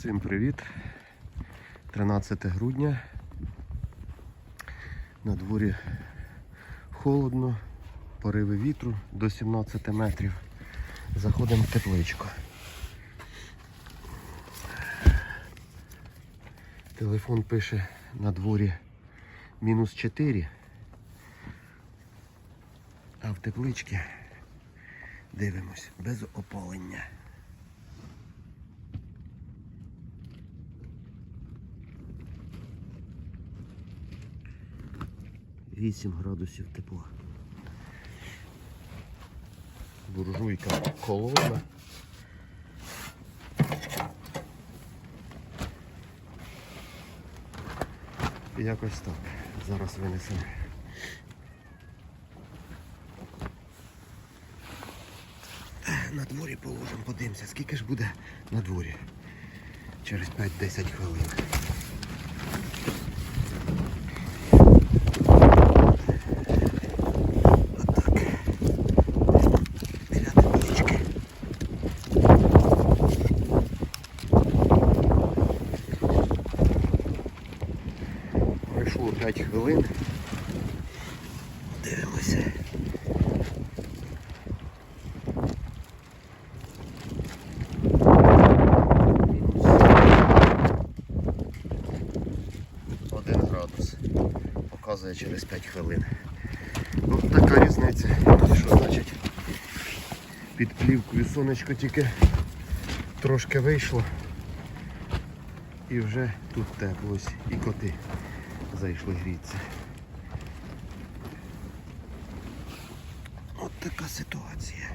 Всім привіт! 13 грудня. На дворі холодно, пориви вітру до 17 метрів. Заходимо в тепличку. Телефон пише на дворі мінус 4, а в тепличці дивимось без опалення. 8 градусів тепла. Буржуйка холодна. І Якось так. Зараз винесемо. На дворі положимо, подивимося, скільки ж буде на дворі через 5-10 хвилин. Пройшло 5 хвилин. Дивимося. Один градус. Показує через 5 хвилин. Ну, така різниця. Що значить? Під плівкою сонечко тільки трошки вийшло. І вже тут тепло і коти зайшли грітися. От така ситуація.